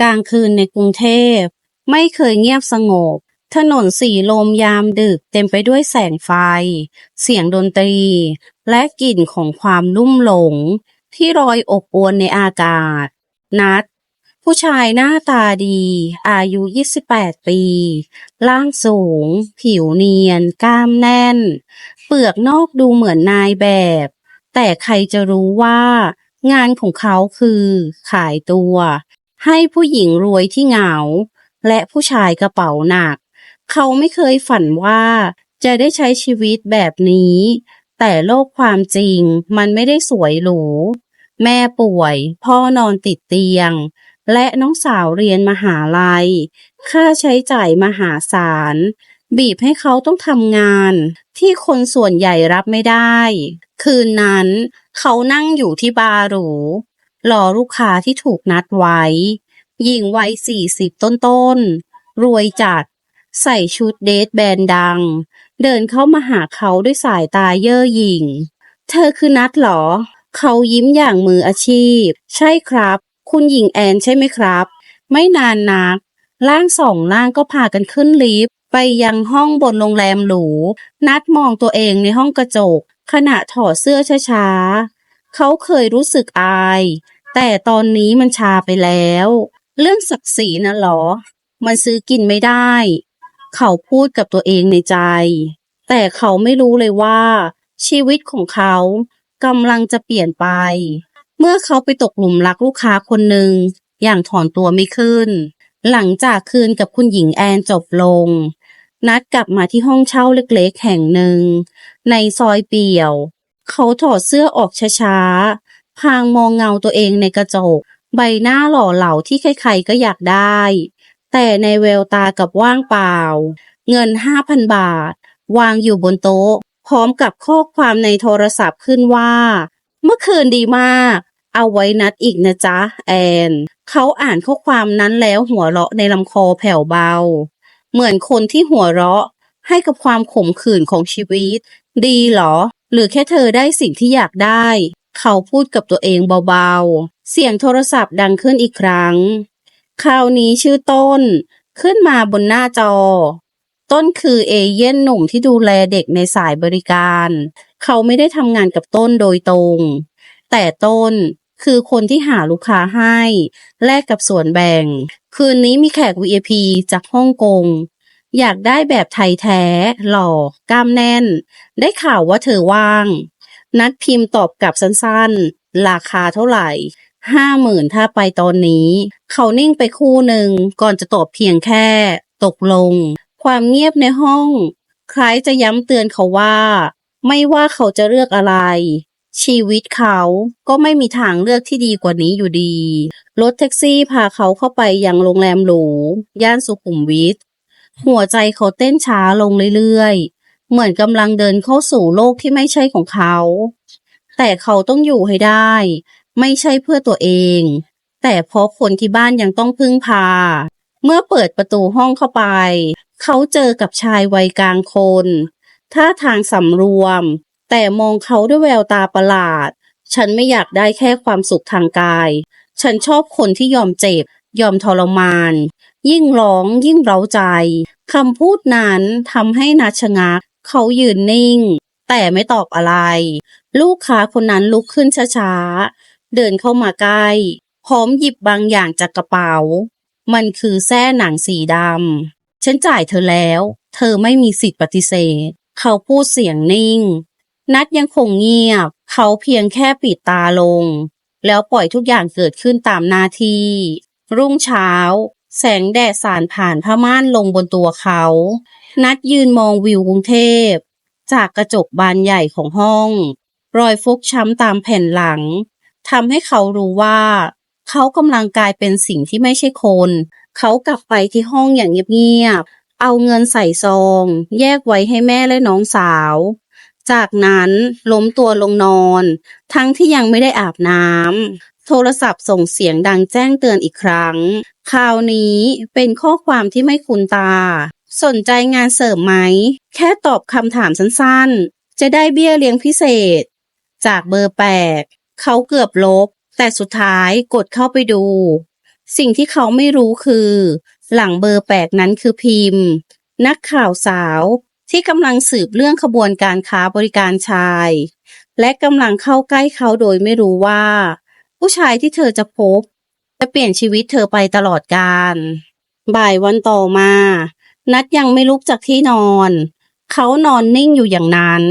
กลางคืนในกรุงเทพ ไม่เคยเงียบสงบ ถนนสีลมยามดึกเต็มไปด้วยแสงไฟ เสียงดนตรี และกลิ่นของความลุ่มหลง ที่ลอยอบอวนในอากาศ นัด ผู้ชายหน้าตาดี อายุ 28 ปี ร่างสูง ผิวเนียน กล้ามแน่น เปลือกนอกดูเหมือนนายแบบ แต่ใครจะรู้ว่างานของเขาคือขายตัว ให้ผู้หญิงรวยที่เหงา และผู้ชายกระเป๋าหนัก เขาไม่เคยฝันว่าจะได้ใช้ชีวิตแบบนี้ แต่โลกความจริงมันไม่ได้สวยหรู แม่ป่วย พ่อนอนติดเตียง และน้องสาวเรียนมหาลัย ค่าใช้จ่ายมหาศาล บีบให้เขาต้องทำงานที่คนส่วนใหญ่รับไม่ได้ คืนนั้น เขานั่งอยู่ที่บาร์หรู รอลูกค้าที่ถูกนัดไว้ หญิงวัยสี่สิบต้นๆ รวยจัด ใส่ชุดเดทแบรนด์ดัง เดินเข้ามาหาเขาด้วยสายตาเย่อหยิ่ง เธอคือนัดหรอ เขายิ้มอย่างมืออาชีพ ใช่ครับ คุณหญิงแอนใช่ไหมครับ ไม่นานนัก ร่างสองร่างก็พากันขึ้นลิฟต์ไปยังห้องบนโรงแรมหรู นัดมองตัวเองในห้องกระจก ขณะถอดเสื้อช้าๆ เขาเคยรู้สึกอาย แต่ตอนนี้มันชาไปแล้ว เรื่องศักดิ์ศรีนะหรอ มันซื้อกินไม่ได้ เขาพูดกับตัวเองในใจ แต่เขาไม่รู้เลยว่า ชีวิตของเขากำลังจะเปลี่ยนไป เมื่อเขาไปตกหลุมรักลูกค้าคนหนึ่งอย่างถอนตัวไม่ขึ้น หลังจากคืนกับคุณหญิงแอนจบลง นัดกลับมาที่ห้องเช่าเล็กๆ แห่งหนึ่ง ในซอยเปี่ยว เขาถอดเสื้อออกช้าๆ พางมองเงาตัวเองในกระจก ใบหน้าหล่อเหลาที่ใครๆก็อยากได้ แต่ในแววตากับว่างเปล่า เงินห้าพันบาท วางอยู่บนโต๊ะ พร้อมกับข้อความในโทรศัพท์ขึ้นว่า เมื่อคืนดีมาก เอาไว้นัดอีกนะจ๊ะ แอน เขาอ่านข้อความนั้นแล้วหัวเราะในลำคอแผ่วเบา เหมือนคนที่หัวเราะให้กับความขมขื่นของชีวิต ดีเหรอ หรือแค่เธอได้สิ่งที่อยากได้ เขาพูดกับตัวเองเบาๆ เสียงโทรศัพท์ดังขึ้นอีกครั้ง คราวนี้ชื่อต้น ขึ้นมาบนหน้าจอ ต้นคือเอเย่นหนุ่มที่ดูแลเด็กในสายบริการ เขาไม่ได้ทำงานกับต้นโดยตรง แต่ต้นคือคนที่หาลูกค้าให้ แลกกับส่วนแบ่ง คืนนี้มีแขก VIP จากฮ่องกง อยากได้แบบไทยแท้ หล่อกล้ามแน่น ได้ข่าวว่าเธอว่าง นัดพิมพ์ตอบกลับสั้นๆ ราคาเท่าไหร่ห้าหมื่นถ้าไปตอนนี้ เขานิ่งไปคู่หนึ่งก่อนจะตอบเพียงแค่ ตกลง ความเงียบในห้อง คล้ายจะย้ำเตือนเขาว่า ไม่ว่าเขาจะเลือกอะไร ชีวิตเขาก็ไม่มีทางเลือกที่ดีกว่านี้อยู่ดี รถแท็กซี่พาเขาเข้าไปยังโรงแรมหรู ย่านสุขุมวิท หัวใจเขาเต้นช้าลงเรื่อยๆ เหมือนกำลังเดินเข้าสู่โลกที่ไม่ใช่ของเขา แต่เขาต้องอยู่ให้ได้ ไม่ใช่เพื่อตัวเอง แต่เพราะคนที่บ้านยังต้องพึ่งพา เมื่อเปิดประตูห้องเข้าไป เขาเจอกับชายวัยกลางคนท่าทางสำรวม แต่มองเขาด้วยแววตาประหลาด ฉันไม่อยากได้แค่ความสุขทางกาย ฉันชอบคนที่ยอมเจ็บ ยอมทรมาน ยิ่งร้องยิ่งเร้าใจคำพูดนั้นทำให้นาชะงัก เขายืนนิ่ง แต่ไม่ตอบอะไร ลูกค้าคนนั้นลุกขึ้นช้าๆ เดินเข้ามาใกล้ พร้อมหยิบบางอย่างจากกระเป๋า มันคือแส้หนังสีดำฉันจ่ายเธอแล้ว เธอไม่มีสิทธิ์ปฏิเสธ เขาพูดเสียงนิ่ง นัดยังคงเงียบ เขาเพียงแค่ปิดตาลง แล้วปล่อยทุกอย่างเกิดขึ้นตามหน้าที่รุ่งเช้า แสงแดดสาดผ่านผ้าม่านลงบนตัวเขา นัดยืนมองวิวกรุงเทพ จากกระจกบานใหญ่ของห้อง รอยฟกช้ำตามแผ่นหลังทำให้เขารู้ว่า เขากำลังกลายเป็นสิ่งที่ไม่ใช่คน เขากลับไปที่ห้องอย่างเงียบๆ เอาเงินใส่ซอง แยกไว้ให้แม่และน้องสาว จากนั้นล้มตัวลงนอน ทั้งที่ยังไม่ได้อาบน้ำ โทรศัพท์ส่งเสียงดังแจ้งเตือนอีกครั้ง คราวนี้เป็นข้อความที่ไม่คุ้นตา สนใจงานเสริมไหม แค่ตอบคำถามสั้นๆ จะได้เบี้ยเลี้ยงพิเศษ จากเบอร์แปลกเขาเกือบลบ แต่สุดท้ายกดเข้าไปดู สิ่งที่เขาไม่รู้คือ หลังเบอร์แปลกนั้นคือพิมพ์ นักข่าวสาวที่กำลังสืบเรื่องขบวนการค้าบริการชาย และกำลังเข้าใกล้เขาโดยไม่รู้ว่า ผู้ชายที่เธอจะพบ จะเปลี่ยนชีวิตเธอไปตลอดกาลบ่ายวันต่อมา นัดยังไม่ลุกจากที่นอน เขานอนนิ่งอยู่อย่างนั้น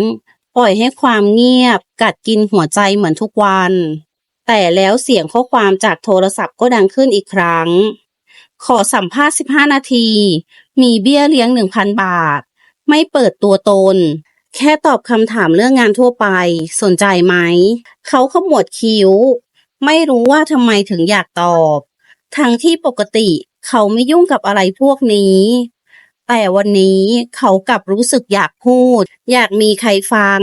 ปล่อยให้ความเงียบกัดกินหัวใจเหมือนทุกวัน แต่แล้วเสียงข้อความจากโทรศัพท์ก็ดังขึ้นอีกครั้ง ขอสัมภาษณ์ 15 นาที มีเบี้ยเลี้ยง 1,000 บาท ไม่เปิดตัวตน แค่ตอบคำถามเรื่องงานทั่วไป สนใจไหม เขาขมวดคิ้ว ไม่รู้ว่าทำไมถึงอยากตอบ ทั้งที่ปกติเขาไม่ยุ่งกับอะไรพวกนี้ แต่วันนี้เขากลับรู้สึกอยากพูด อยากมีใครฟัง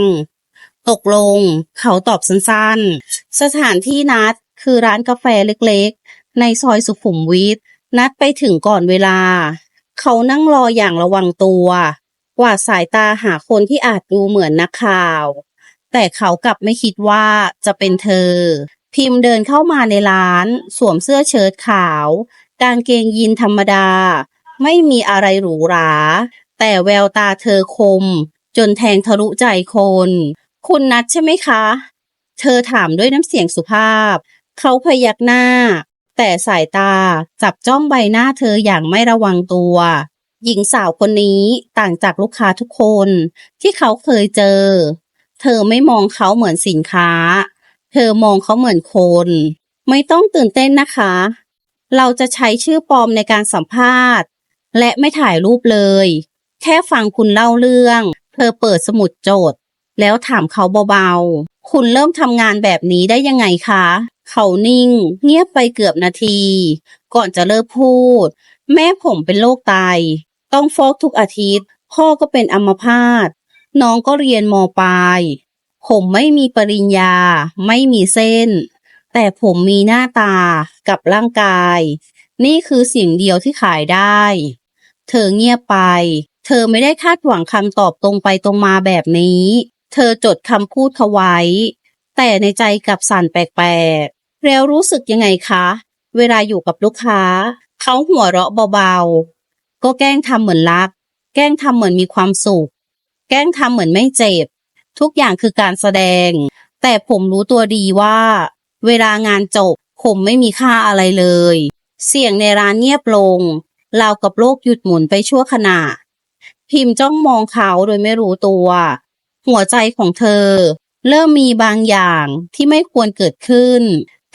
ตกลง เขาตอบสั้นๆ สถานที่นัดคือร้านกาแฟเล็กๆ ในซอยสุขุมวิทนัดไปถึงก่อนเวลา เขานั่งรออย่างระวังตัวกวาดสายตาหาคนที่อาจดูเหมือนนักข่าว แต่เขากลับไม่คิดว่าจะเป็นเธอ พิมพ์เดินเข้ามาในร้าน สวมเสื้อเชิ้ตขาว กางเกงยีนธรรมดา ไม่มีอะไรหรูหรา แต่แววตาเธอคม จนแทงทะลุใจคน คุณนัดใช่ไหมคะ เธอถามด้วยน้ำเสียงสุภาพ เขาพยักหน้า แต่สายตาจับจ้องใบหน้าเธออย่างไม่ระวังตัว หญิงสาวคนนี้ต่างจากลูกค้าทุกคนที่เขาเคยเจอ เธอไม่มองเขาเหมือนสินค้า อมองเขาเหมือนคน ไม่ต้องตื่นเต้นนะคะ เราจะใช้ชื่อปลอมในการสัมภาษณ์ และไม่ถ่ายรูปเลย แค่ฟังคุณเล่าเรื่อง เธอเปิดสมุดโจทย์ แล้วถามเขาเบาๆ คุณเริ่มทำงานแบบนี้ได้ยังไงคะ เขานิ่ง เงียบไปเกือบนาที ก่อนจะเลิกพูด แม่ผมเป็นโรคไต ต้องฟอกทุกอาทิตย์ พ่อก็เป็นอัมพาตน้องก็เรียนมปลาย ผมไม่มีปริญญา ไม่มีเส้น แต่ผมมีหน้าตากับร่างกาย นี่คือสิ่งเดียวที่ขายได้ เธอเงียบไป เธอไม่ได้คาดหวังคำตอบตรงไปตรงมาแบบนี้ เธอจดคำพูดเขาไว้ แต่ในใจกลับสั่นแปลกๆ แล้วรู้สึกยังไงคะ เวลาอยู่กับลูกค้า เขาหัวเราะเบาๆ ก็แกล้งทำเหมือนรัก แกล้งทำเหมือนมีความสุข แกล้งทำเหมือนไม่เจ็บ ทุกอย่างคือการแสดง แต่ผมรู้ตัวดีว่า เวลางานจบ ผมไม่มีค่าอะไรเลย เสียงในร้านเงียบลงราวกับโลกหยุดหมุนไปชั่วขณะ พิมพ์จ้องมองเขาโดยไม่รู้ตัว หัวใจของเธอ เริ่มมีบางอย่างที่ไม่ควรเกิดขึ้น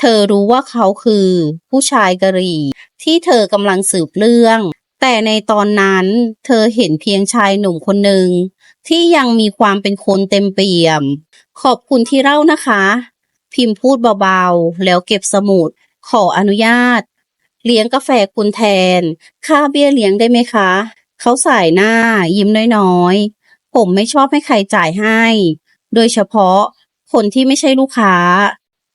เธอรู้ว่าเขาคือ ผู้ชายกะหรี่ ที่เธอกำลังสืบเรื่อง แต่ในตอนนั้น เธอเห็นเพียงชายหนุ่มคนหนึ่ง ที่ยังมีความเป็นคนเต็มเปี่ยม ขอบคุณที่เล่านะคะ พิมพ์พูดเบาๆ แล้วเก็บสมุด ขออนุญาต เลี้ยงกาแฟคุณแทน ค่าเบี้ยเลี้ยงได้ไหมคะ เขาสายหน้า ยิ้มน้อยๆ ผมไม่ชอบให้ใครจ่ายให้ โดยเฉพาะคนที่ไม่ใช่ลูกค้า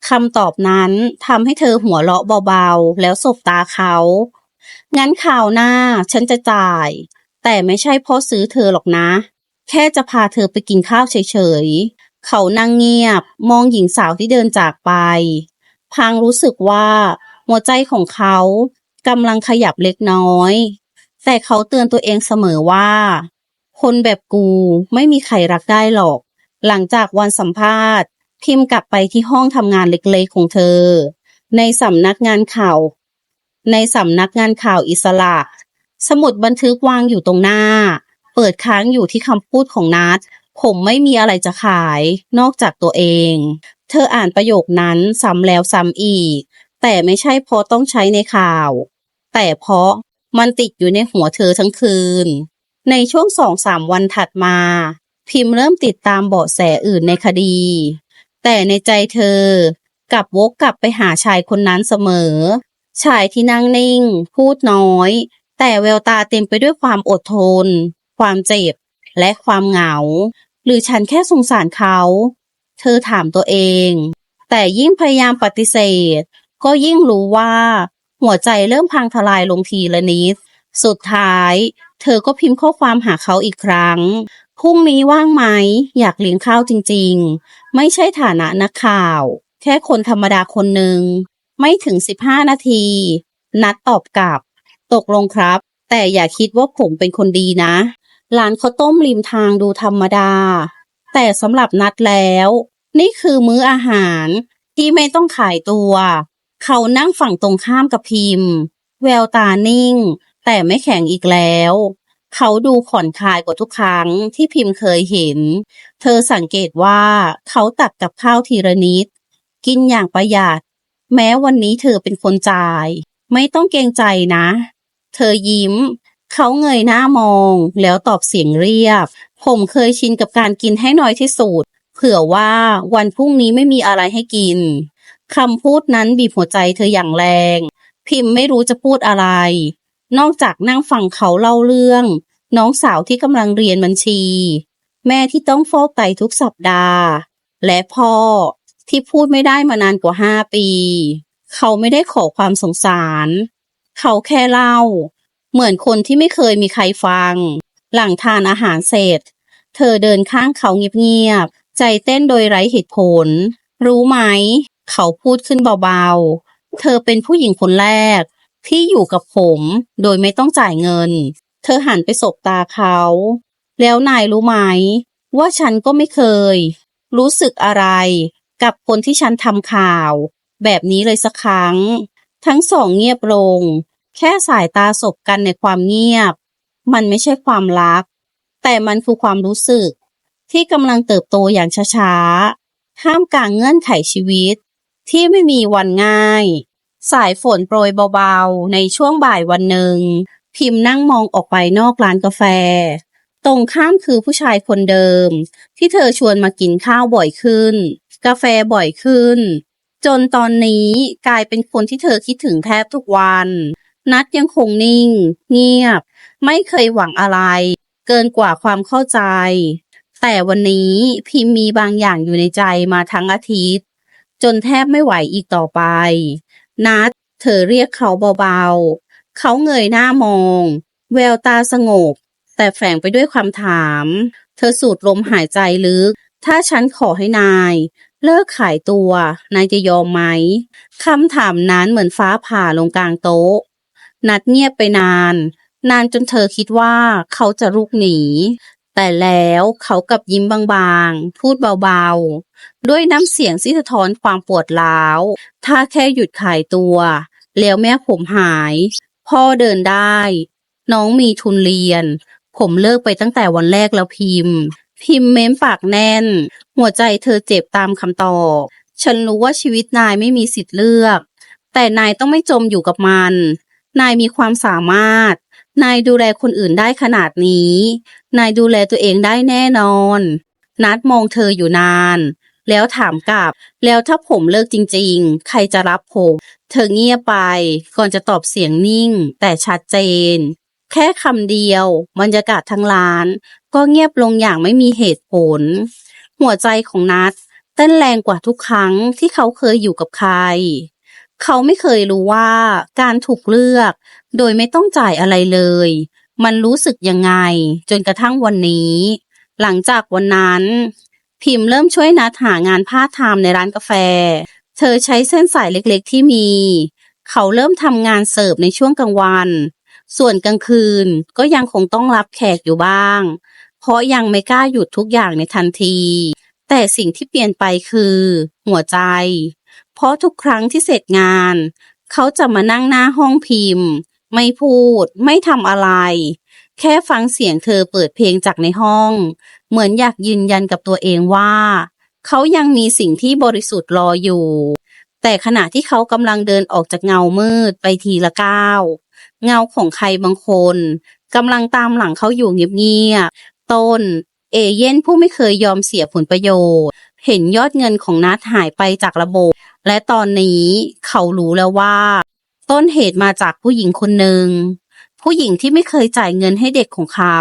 คำตอบนั้นทำให้เธอหัวเราะเบาๆ แล้วสบตาเขา งั้นข่าวหน้าฉันจะจ่าย แต่ไม่ใช่เพราะซื้อเธอหรอกนะ แค่จะพาเธอไปกินข้าวเฉยๆ เขานั่งเงียบ มองหญิงสาวที่เดินจากไปพางรู้สึกว่า หัวใจของเขากำลังขยับเล็กน้อย แต่เขาเตือนตัวเองเสมอว่า คนแบบกูไม่มีใครรักได้หรอก หลังจากวันสัมภาษณ์ พิมพ์กลับไปที่ห้องทำงานเล็กๆของเธอ ในสำนักงานข่าว ในสำนักงานข่าวอิสระ สมุดบันทึกวางอยู่ตรงหน้า เปิดค้างอยู่ที่คำพูดของนัทผมไม่มีอะไรจะขายนอกจากตัวเอง เธออ่านประโยคนั้นซ้ำแล้วซ้ำอีก แต่ไม่ใช่เพราะต้องใช้ในข่าว แต่เพราะมันติดอยู่ในหัวเธอทั้งคืน ในช่วงสองสามวันถัดมา พิมพ์เริ่มติดตามเบาะแสอื่นในคดี แต่ในใจเธอกลับวกกลับไปหาชายคนนั้นเสมอ ชายที่นั่งนิ่ง พูดน้อย แต่แววตาเต็มไปด้วยความอดทน ความเจ็บ และความเหงา หรือฉันแค่สงสารเขา เธอถามตัวเอง แต่ยิ่งพยายามปฏิเสธ ก็ยิ่งรู้ว่า หัวใจเริ่มพังทลายลงทีละนิด สุดท้าย เธอก็พิมพ์ข้อความหาเขาอีกครั้งพรุ่งนี้ว่างไหม อยากเลี้ยงข้าวจริง ๆ ไม่ใช่ฐานะนักข่าว แค่คนธรรมดาคนหนึ่ง ไม่ถึง15นาที นัดตอบกลับ ตกลงครับ แต่อย่าคิดว่าผมเป็นคนดีนะ ร้านข้าวต้มริมทางดูธรรมดา แต่สำหรับนัดแล้ว นี่คือมื้ออาหารที่ไม่ต้องขายตัว เขานั่งฝั่งตรงข้ามกับพิมพ์ แววตานิ่ง แต่ไม่แข็งอีกแล้ว เขาดูผ่อนคลายกว่าทุกครั้งที่พิมพ์เคยเห็น เธอสังเกตว่าเขาตักกับข้าวทีละนิด กินอย่างประหยัด แม้วันนี้เธอเป็นคนจ่าย ไม่ต้องเกรงใจนะ เธอยิ้ม เขาเงยหน้ามองแล้วตอบเสียงเรียบ ผมเคยชินกับการกินให้น้อยที่สุด เผื่อว่าวันพรุ่งนี้ไม่มีอะไรให้กินคำพูดนั้นบีบหัวใจเธออย่างแรง พิมพ์ไม่รู้จะพูดอะไร นอกจากนั่งฟังเขาเล่าเรื่อง น้องสาวที่กำลังเรียนบัญชี แม่ที่ต้องฟอกไตทุกสัปดาห์ และพ่อที่พูดไม่ได้มานานกว่าห้าปี เขาไม่ได้ขอความสงสาร เขาแค่เล่า เหมือนคนที่ไม่เคยมีใครฟัง หลังทานอาหารเสร็จ เธอเดินข้างเขาเงียบๆ ใจเต้นโดยไร้เหตุผล รู้ไหม เขาพูดขึ้นเบาๆ เธอเป็นผู้หญิงคนแรก ที่อยู่กับผมโดยไม่ต้องจ่ายเงิน เธอหันไปสบตาเขา แล้วนายรู้ไหม ว่าฉันก็ไม่เคย รู้สึกอะไร กับคนที่ฉันทำข่าว แบบนี้เลยสักครั้ง ทั้งสองเงียบลง แค่สายตาสบกันในความเงียบ มันไม่ใช่ความรัก แต่มันคือความรู้สึก ที่กำลังเติบโตอย่างช้าๆท่ามกลางเงื่อนไขชีวิต ที่ไม่มีวันง่าย สายฝนโปรยเบาๆ ในช่วงบ่ายวันหนึ่ง พิมพ์นั่งมองออกไปนอกร้านกาแฟ ตรงข้ามคือผู้ชายคนเดิม ที่เธอชวนมากินข้าวบ่อยขึ้น กาแฟบ่อยขึ้น จนตอนนี้กลายเป็นคนที่เธอคิดถึงแทบทุกวัน นัดยังคงนิ่ง เงียบ ไม่เคยหวังอะไร เกินกว่าความเข้าใจ แต่วันนี้พิมพ์มีบางอย่างอยู่ในใจมาทั้งอาทิตย์ จนแทบไม่ไหวอีกต่อไป นัดเธอเรียกเขาเบาๆ เขาเงยหน้ามอง แววตาสงบ แต่แฝงไปด้วยความถาม เธอสูดลมหายใจลึก ถ้าฉันขอให้นาย เลิกขายตัว นายจะยอมไหม คำถามนั้นเหมือนฟ้าผ่าลงกลางโต๊ะ นัดเงียบไปนาน นานจนเธอคิดว่าเขาจะลุกหนี แต่แล้วเขากลับยิ้มบางๆ พูดเบาๆ ด้วยน้ำเสียงที่สะท้อนความปวดร้าว ถ้าแค่หยุดขายตัว แล้วแม่ผมหาย พ่อเดินได้ น้องมีทุนเรียน ผมเลิกไปตั้งแต่วันแรกแล้วพิมพ์ พิมพ์เม้มปากแน่น หัวใจเธอเจ็บตามคำตอบ ฉันรู้ว่าชีวิตนายไม่มีสิทธิ์เลือกแต่นายต้องไม่จมอยู่กับมัน นายมีความสามารถ นายดูแลคนอื่นได้ขนาดนี้ นายดูแลตัวเองได้แน่นอน นัดมองเธออยู่นาน แล้วถามกลับ แล้วถ้าผมเลิกจริง ๆ ใครจะรับผม เธอเงียบไป ก่อนจะตอบเสียงนิ่ง แต่ชัดเจน แค่คำเดียว บรรยากาศทั้งร้าน ก็เงียบลงอย่างไม่มีเหตุผล หัวใจของนัดเต้นแรงกว่าทุกครั้งที่เขาเคยอยู่กับใคร เขาไม่เคยรู้ว่าการถูกเลือก โดยไม่ต้องจ่ายอะไรเลย มันรู้สึกยังไง จนกระทั่งวันนี้ หลังจากวันนั้น พิมพ์เริ่มช่วยนัดหางานพาร์ทไทม์ในร้านกาแฟ เธอใช้เส้นสายเล็กๆที่มี เขาเริ่มทำงานเสิร์ฟในช่วงกลางวัน ส่วนกลางคืนก็ยังคงต้องรับแขกอยู่บ้าง เพราะยังไม่กล้าหยุดทุกอย่างในทันที แต่สิ่งที่เปลี่ยนไปคือ หัวใจ เพราะทุกครั้งที่เสร็จงาน เขาจะมานั่งหน้าห้องพิมพ์ ไม่พูด ไม่ทำอะไร แค่ฟังเสียงเธอเปิดเพลงจากในห้อง เหมือนอยากยืนยันกับตัวเองว่า เขายังมีสิ่งที่บริสุทธิ์รออยู่ แต่ขณะที่เขากำลังเดินออกจากเงามืดไปทีละก้าว เงาของใครบางคนกำลังตามหลังเขาอยู่เงียบๆต้น เอเย่นผู้ไม่เคยยอมเสียผลประโยชน์ เห็นยอดเงินของนัดหายไปจากระบบ และตอนนี้เขารู้แล้วว่า ต้นเหตุมาจากผู้หญิงคนหนึ่ง ผู้หญิงที่ไม่เคยจ่ายเงินให้เด็กของเขา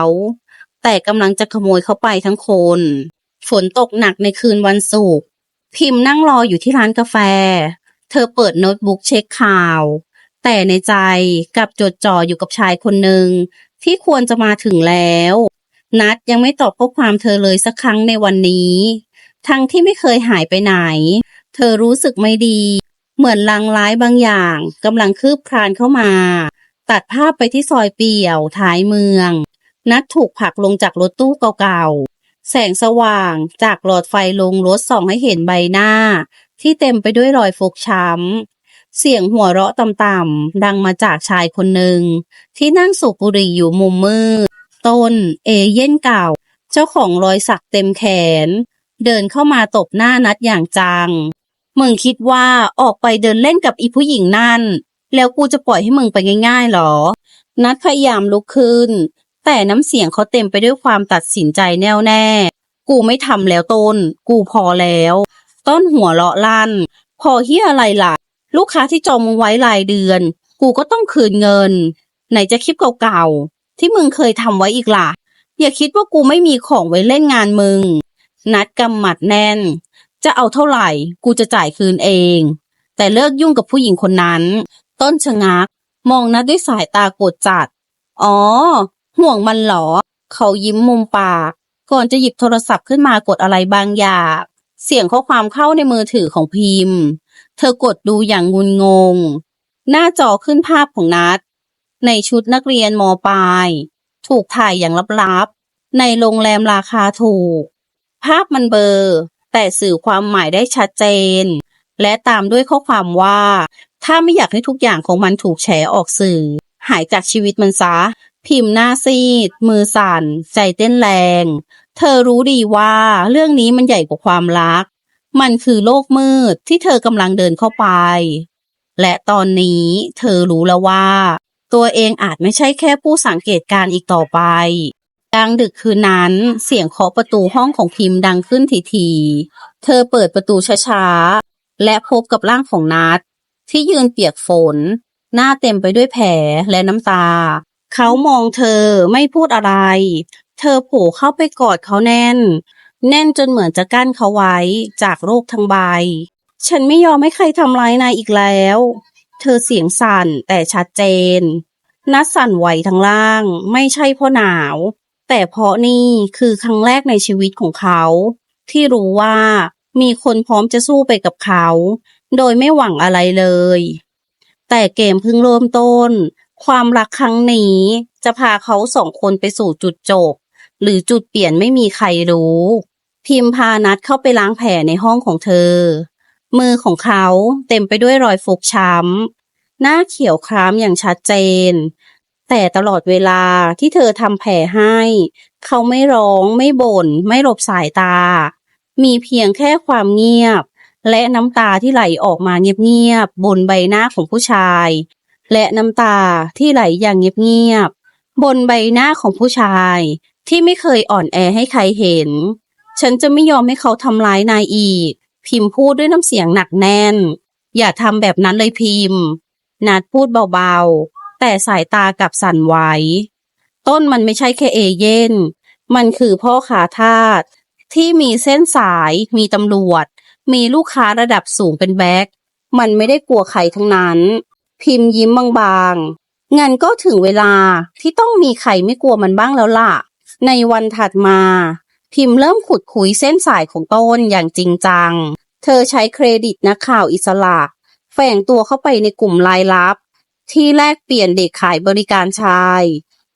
แต่กำลังจะขโมยเขาไปทั้งคน ฝนตกหนักในคืนวันศุกร์พิมพ์นั่งรออยู่ที่ร้านกาแฟ เธอเปิดโน้ตบุ๊กเช็คข่าว แต่ในใจกับจดจ่ออยู่กับชายคนหนึ่งที่ควรจะมาถึงแล้ว นัดยังไม่ตอบข้อความเธอเลยสักครั้งในวันนี้ ทั้งที่ไม่เคยหายไปไหน เธอรู้สึกไม่ดี เหมือนลางร้ายบางอย่างกำลังคืบคลานเข้ามา ตัดภาพไปที่ซอยเปี่ยวท้ายเมือง นัดถูกผลักลงจากรถตู้เก่าๆ แสงสว่างจากหลอดไฟลงรถส่องให้เห็นใบหน้า ที่เต็มไปด้วยรอยฟกช้ำเสียงหัวเราะต่ำๆดังมาจากชายคนหนึ่ง ที่นั่งสูบบุหรี่อยู่มุมมืดต้น เอเย่นเก่า เจ้าของรอยสักเต็มแขน เดินเข้ามาตบหน้านัดอย่างจัง มึงคิดว่าออกไปเดินเล่นกับอีผู้หญิงนั่น แล้วกูจะปล่อยให้มึงไปง่ายๆหรอ นัดพยายามลุกขึ้น แต่น้ำเสียงเขาเต็มไปด้วยความตัดสินใจแน่วแน่ กูไม่ทำแล้วต้น กูพอแล้ว ต้นหัวเราะลั่น พอเฮียอะไรล่ะ ลูกค้าที่จองมึงไว้รายเดือน กูก็ต้องคืนเงิน ไหนจะคลิปเก่าๆ ที่มึงเคยทำไว้อีกล่ะ อย่าคิดว่ากูไม่มีของไว้เล่นงานมึง นัดกำหมัดแน่น จะเอาเท่าไหร่ กูจะจ่ายคืนเอง แต่เลิกยุ่งกับผู้หญิงคนนั้น ต้นชะงัก มองนัดด้วยสายตาโกรธจัด อ๋อ ห่วงมันเหรอ เขายิ้มมุมปาก ก่อนจะหยิบโทรศัพท์ขึ้นมากดอะไรบางอย่าง เสียงข้อความเข้าในมือถือของพิมพ์ เธอกดดูอย่างงุนงง หน้าจอขึ้นภาพของนัด ในชุดนักเรียนมปลาย ถูกถ่ายอย่างลับๆ ในโรงแรมราคาถูก ภาพมันเบอร์ แต่สื่อความหมายได้ชัดเจน และตามด้วยข้อความว่า ถ้าไม่อยากให้ทุกอย่างของมันถูกแฉออกสื่อ หายจากชีวิตมันซะ พิมพ์หน้าซีด มือสั่น ใจเต้นแรง เธอรู้ดีว่าเรื่องนี้มันใหญ่กว่าความรัก มันคือโลกมืดที่เธอกำลังเดินเข้าไป และตอนนี้เธอรู้แล้วว่า ตัวเองอาจไม่ใช่แค่ผู้สังเกตการณ์อีกต่อไป กลางดึกคืนนั้น เสียงเคาะประตูห้องของพิมพ์ดังขึ้นทีๆ เธอเปิดประตูช้าๆ และพบกับร่างของนัดที่ยืนเปียกฝน หน้าเต็มไปด้วยแผลและน้ำตา เขามองเธอไม่พูดอะไร เธอโผล่เข้าไปกอดเขาแน่น แน่นจนเหมือนจะกั้นเขาไว้จากโรคทั้งใบ ฉันไม่ยอมให้ใครทำร้ายนายอีกแล้ว เธอเสียงสั่นแต่ชัดเจนนัดสั่นไหวทั้งล่าง ไม่ใช่เพราะหนาว แต่เพราะนี่คือครั้งแรกในชีวิตของเขา ที่รู้ว่ามีคนพร้อมจะสู้ไปกับเขา โดยไม่หวังอะไรเลย แต่เกมเพิ่งเริ่มต้น ความรักครั้งนี้จะพาเขาสองคนไปสู่จุดจบ หรือจุดเปลี่ยนไม่มีใครรู้ พิมพานัดเข้าไปล้างแผลในห้องของเธอ มือของเขาเต็มไปด้วยรอยฟกช้ำหน้าเขียวคล้ำอย่างชัดเจน แต่ตลอดเวลาที่เธอทำแผลให้ เขาไม่ร้องไม่บ่น ไม่หลบสายตา มีเพียงแค่ความเงียบ และน้ำตาที่ไหลออกมาเงียบๆบนใบหน้าของผู้ชาย และน้ำตาที่ไหลอย่างเงียบๆบนใบหน้าของผู้ชาย ที่ไม่เคยอ่อนแอให้ใครเห็น ฉันจะไม่ยอมให้เขาทำร้ายนายอีก พิมพ์พูดด้วยน้ำเสียงหนักแน่น อย่าทำแบบนั้นเลยพิมพ์ นัดพูดเบาๆ แต่สายตากับสั่นไหวต้นมันไม่ใช่แค่เอเย่นมันคือพ่อขาทาสที่มีเส้นสาย มีตำรวจ มีลูกค้าระดับสูงเป็นแบ็คมันไม่ได้กลัวใครทั้งนั้น พิมพ์ยิ้มบางๆงั้นก็ถึงเวลาที่ต้องมีใครไม่กลัวมันบ้างแล้วล่ะ ในวันถัดมา พิมพ์เริ่มขุดคุยเส้นสายของต้นอย่างจริงจัง เธอใช้เครดิตนักข่าวอิสระ แฝงตัวเข้าไปในกลุ่มรายลับ ที่แลกเปลี่ยนเด็กขายบริการชาย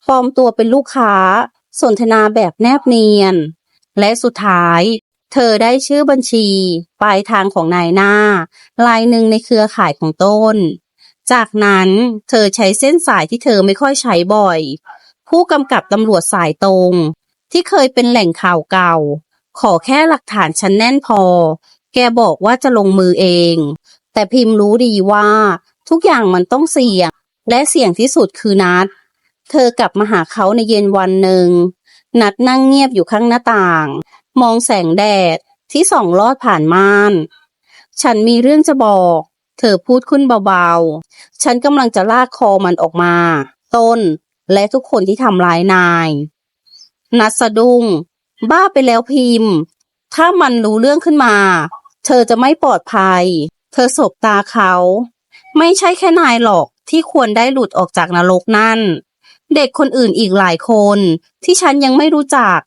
ปลอมตัวเป็นลูกค้า สนทนาแบบแนบเนียน และสุดท้าย เธอได้ชื่อบัญชี ปลายทางของนายหน้า รายหนึ่งในเครือข่ายของต้น จากนั้นเธอใช้เส้นสายที่เธอไม่ค่อยใช้บ่อย ผู้กำกับตำรวจสายตรง ที่เคยเป็นแหล่งข่าวเก่า ขอแค่หลักฐานชั้นแน่นพอ แกบอกว่าจะลงมือเอง แต่พิมพ์รู้ดีว่า ทุกอย่างมันต้องเสี่ยง และเสี่ยงที่สุดคือนัด เธอกลับมาหาเขาในเย็นวันหนึ่ง นัดนั่งเงียบอยู่ข้างหน้าต่าง มองแสงแดดที่ส่องลอดผ่านม่าน ฉันมีเรื่องจะบอก เธอพูดขึ้นเบาๆ ฉันกำลังจะลากคอมันออกมา ต้นและทุกคนที่ทำร้ายนาย นัดสะดุ้ง บ้าไปแล้วพิมพ์ ถ้ามันรู้เรื่องขึ้นมา เธอจะไม่ปลอดภัย เธอสบตาเขา ไม่ใช่แค่นายหรอกที่ควรได้หลุดออกจากนรกนั่น เด็กคนอื่นอีกหลายคนที่ฉันยังไม่รู้จัก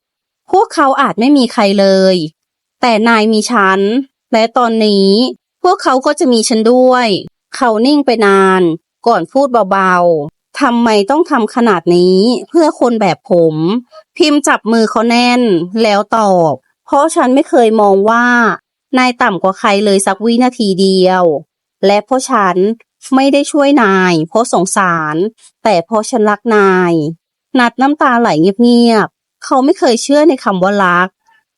พวกเขาอาจไม่มีใครเลย แต่นายมีฉัน และตอนนี้พวกเขาก็จะมีฉันด้วย เขานิ่งไปนาน ก่อนพูดเบาๆ ทำไมต้องทำขนาดนี้เพื่อคนแบบผม พิมพ์จับมือเขาแน่น แล้วตอบ เพราะฉันไม่เคยมองว่านายต่ำกว่าใครเลยสักวินาทีเดียว และเพราะฉันไม่ได้ช่วยนาย เพราะสงสาร แต่เพราะฉันรักนาย นัดน้ำตาไหลเงียบๆ เขาไม่เคยเชื่อในคำว่ารัก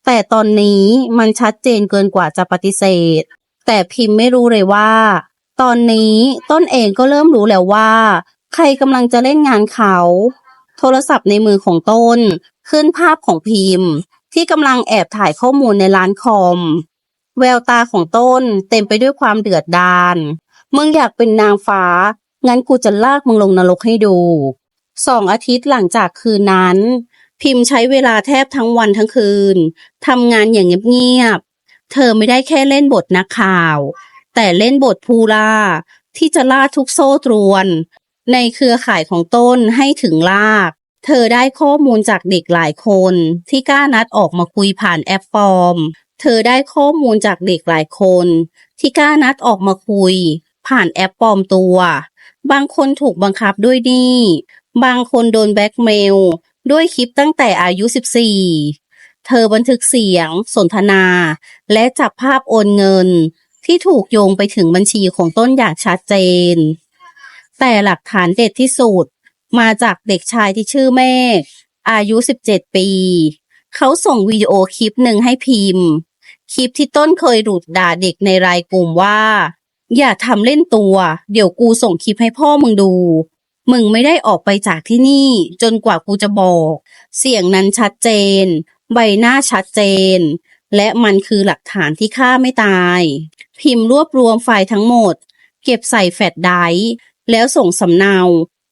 แต่ตอนนี้มันชัดเจนเกินกว่าจะปฏิเสธ แต่พิมพ์ไม่รู้เลยว่า ตอนนี้ต้นเองก็เริ่มรู้แล้วว่า ใครกำลังจะเล่นงานเขา โทรศัพท์ในมือของต้น ขึ้นภาพของพิมพ์ ที่กำลังแอบถ่ายข้อมูลในร้านคอม แววตาของต้นเต็มไปด้วยความเดือดดาลมึงอยากเป็นนางฟ้า งั้นกูจะลากมึงลงนรกให้ดู สองอาทิตย์หลังจากคืนนั้น พิมพ์ใช้เวลาแทบทั้งวันทั้งคืนทำงานอย่างเงียบๆ เธอไม่ได้แค่เล่นบทนักข่าว แต่เล่นบทภูราที่จะล่าทุกโซ่ตรวน ในเครือข่ายของต้นให้ถึงลาก เธอได้ข้อมูลจากเด็กหลายคนที่กล้านัดออกมาคุยผ่านแอปฟอร์ม เธอได้ข้อมูลจากเด็กหลายคน ที่กล้านัดออกมาคุย ผ่านแอปปลอมตัว บางคนถูกบังคับด้วยหนี้ บางคนโดนแบล็กเมล ด้วยคลิปตั้งแต่อายุ 14 เธอบันทึกเสียง สนทนา และจับภาพโอนเงิน ที่ถูกโยงไปถึงบัญชีของต้นอย่างชัดเจน แต่หลักฐานเด็ดที่สุด มาจากเด็กชายที่ชื่อเมฆอายุ 17 ปี เขาส่งวิดีโอคลิปหนึ่งให้พิมพ์ คลิปที่ต้นเคยหลุดด่าเด็กในรายกลุ่มว่า อย่าทำเล่นตัว เดี๋ยวกูส่งคลิปให้พ่อมึงดู มึงไม่ได้ออกไปจากที่นี่ จนกว่ากูจะบอก เสียงนั้นชัดเจน ใบหน้าชัดเจน และมันคือหลักฐานที่ฆ่าไม่ตาย พิมพ์รวบรวมไฟล์ทั้งหมด เก็บใส่แฟลชไดร์แล้วส่งสำเนา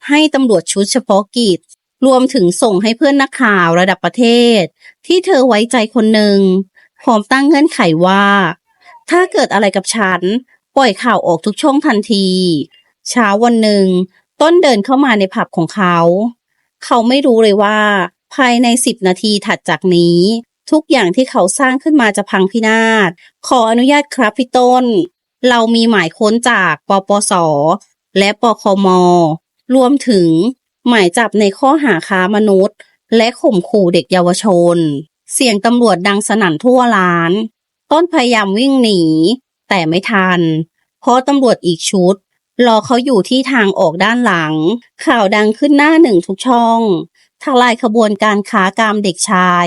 ให้ตำรวจชุดเฉพาะกิจ รวมถึงส่งให้เพื่อนนักข่าวระดับประเทศ ที่เธอไว้ใจคนหนึ่งพร้อมตั้งเงื่อนไขว่า ถ้าเกิดอะไรกับฉัน ปล่อยข่าวออกทุกช่องทันที เช้าวันหนึ่ง ต้นเดินเข้ามาในผับของเขา เขาไม่รู้เลยว่า ภายในสิบนาทีถัดจากนี้ ทุกอย่างที่เขาสร้างขึ้นมาจะพังพินาศขออนุญาตครับพี่ต้น เรามีหมายค้นจากปปสและปคมรวมถึง หมายจับในข้อหาค้ามนุษย์ และข่มขู่เด็กเยาวชน เสียงตำรวจดังสนั่นทั่วร้าน ต้นพยายามวิ่งหนี แต่ไม่ทัน เพราะตำรวจอีกชุด รอเขาอยู่ที่ทางออกด้านหลัง ข่าวดังขึ้นหน้าหนึ่งทุกช่องทลายขบวนการค้ากามเด็กชาย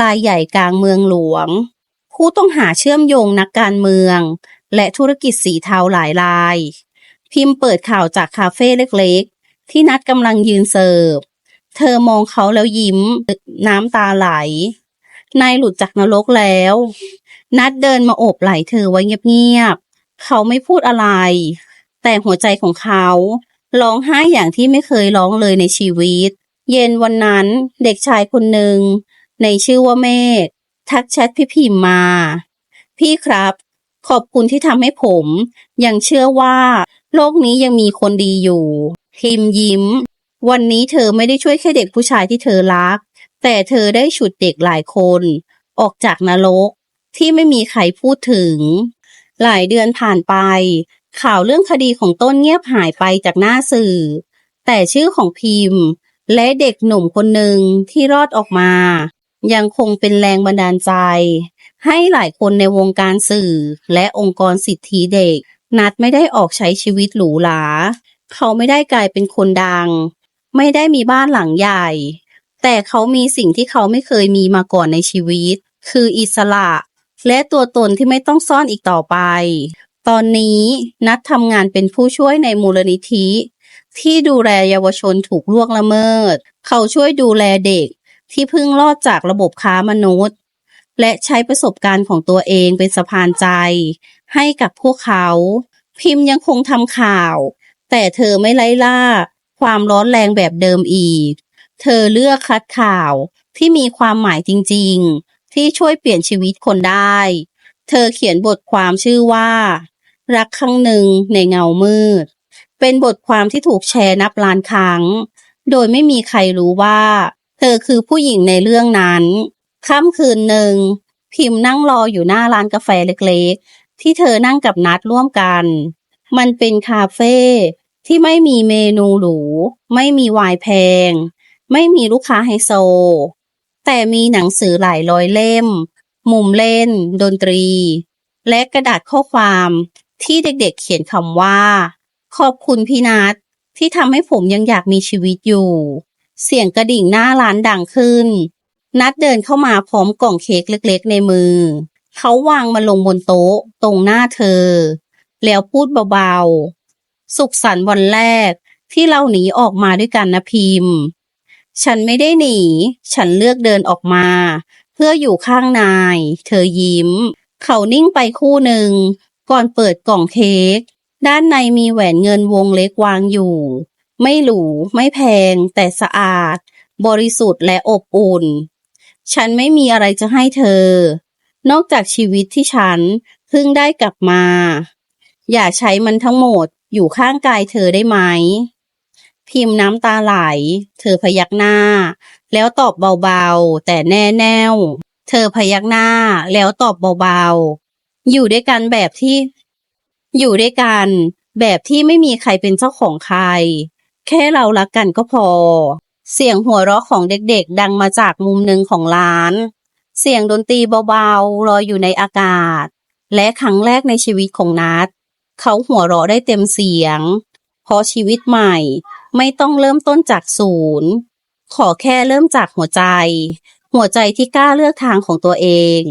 รายใหญ่กลางเมืองหลวง ผู้ต้องหาเชื่อมโยงนักการเมือง และธุรกิจสีเทาหลายราย พิมพ์เปิดข่าวจากคาเฟ่เล็ก ที่นัดกำลังยืนเสิร์ฟ เธอมองเขาแล้วยิ้ม น้ำตาไหล นายหลุดจากนรกแล้ว นัดเดินมาโอบไหล่เธอไว้เงียบๆ เขาไม่พูดอะไร แต่หัวใจของเขาร้องไห้อย่างที่ไม่เคยร้องเลยในชีวิต เย็นวันนั้นเด็กชายคนหนึ่ง ในชื่อว่าเมฆทักแชทพี่พิมมา พี่ครับ ขอบคุณที่ทำให้ผม ยังเชื่อว่า โลกนี้ยังมีคนดีอยู่ พิมพ์ยิ้ม วันนี้เธอไม่ได้ช่วยแค่เด็กผู้ชายที่เธอรัก แต่เธอได้ฉุดเด็กหลายคน ออกจากนรกที่ไม่มีใครพูดถึง หลายเดือนผ่านไป ข่าวเรื่องคดีของต้นเงียบหายไปจากหน้าสื่อ แต่ชื่อของพิมพ์ และเด็กหนุ่มคนหนึ่งที่รอดออกมา ยังคงเป็นแรงบันดาลใจ ให้หลายคนในวงการสื่อและองค์กรสิทธิเด็ก นัดไม่ได้ออกใช้ชีวิตหรูหรา เขาไม่ได้กลายเป็นคนดัง ไม่ได้มีบ้านหลังใหญ่ แต่เขามีสิ่งที่เขาไม่เคยมีมาก่อนในชีวิต คืออิสระ และตัวตนที่ไม่ต้องซ่อนอีกต่อไป ตอนนี้นัดทำงานเป็นผู้ช่วยในมูลนิธิ ที่ดูแลเยาวชนถูกล่วงละเมิด เขาช่วยดูแลเด็กที่เพิ่งรอดจากระบบค้ามนุษย์ และใช้ประสบการณ์ของตัวเองเป็นสะพานใจ ให้กับพวกเขา พิมพ์ยังคงทำข่าว แต่เธอไม่ไล่ล่า ความร้อนแรงแบบเดิมอีก เธอเลือกคัดข่าวที่มีความหมายจริงๆ ที่ช่วยเปลี่ยนชีวิตคนได้ เธอเขียนบทความชื่อว่า รักครั้งหนึ่งในเงามืด เป็นบทความที่ถูกแชร์นับล้านครั้ง โดยไม่มีใครรู้ว่า เธอคือผู้หญิงในเรื่องนั้นค่ำคืนหนึ่ง พิมพ์นั่งรออยู่หน้าร้านกาแฟเล็กๆ ที่เธอนั่งกับนัดร่วมกัน มันเป็นคาเฟ่ ที่ไม่มีเมนูหรู ไม่มีไวน์แพง ไม่มีลูกค้าไฮโซ แต่มีหนังสือหลายร้อยเล่ม มุมเล่น ดนตรี และกระดาษข้อความที่เด็กๆเขียนคำว่า ขอบคุณพี่นัทที่ทำให้ผมยังอยากมีชีวิตอยู่ เสียงกระดิ่งหน้าร้านดังขึ้น นัดเดินเข้ามาพร้อมกล่องเค้กเล็กๆ ในมือ เขาวางมันลงบนโต๊ะ ตรงหน้าเธอ แล้วพูดเบาๆ สุขสันต์วันแรก ที่เราหนีออกมาด้วยกันนะพิมพ์ ฉันไม่ได้หนี ฉันเลือกเดินออกมา เพื่ออยู่ข้างนาย เธอยิ้ม เขานิ่งไปคู่หนึ่ง ก่อนเปิดกล่องเค้กด้านในมีแหวนเงินวงเล็กวางอยู่ ไม่หรูไม่แพง แต่สะอาด บริสุทธิ์และอบอุ่น ฉันไม่มีอะไรจะให้เธอ นอกจากชีวิตที่ฉันเพิ่งได้กลับมา อย่าใช้มันทั้งหมด อยู่ข้างกายเธอได้ไหม พิมพ์น้ำตาไหล เธอพยักหน้า แล้วตอบเบาๆ แต่แน่แน่วเธอพยักหน้าแล้วตอบเบาๆ อยู่ด้วยกันแบบที่ อยู่ด้วยกันแบบที่ไม่มีใครเป็นเจ้าของใคร แค่เรารักกันก็พอ เสียงหัวเราะของเด็กๆ ดังมาจากมุมหนึ่งของร้าน เสียงดนตรีเบาๆลอยอยู่ในอากาศ และครั้งแรกในชีวิตของนัท เขาหัวเราะได้เต็มเสียง เพราะชีวิตใหม่ไม่ต้องเริ่มต้นจากศูนย์ ขอแค่เริ่มจากหัวใจ หัวใจที่กล้าเลือกทางของตัวเอง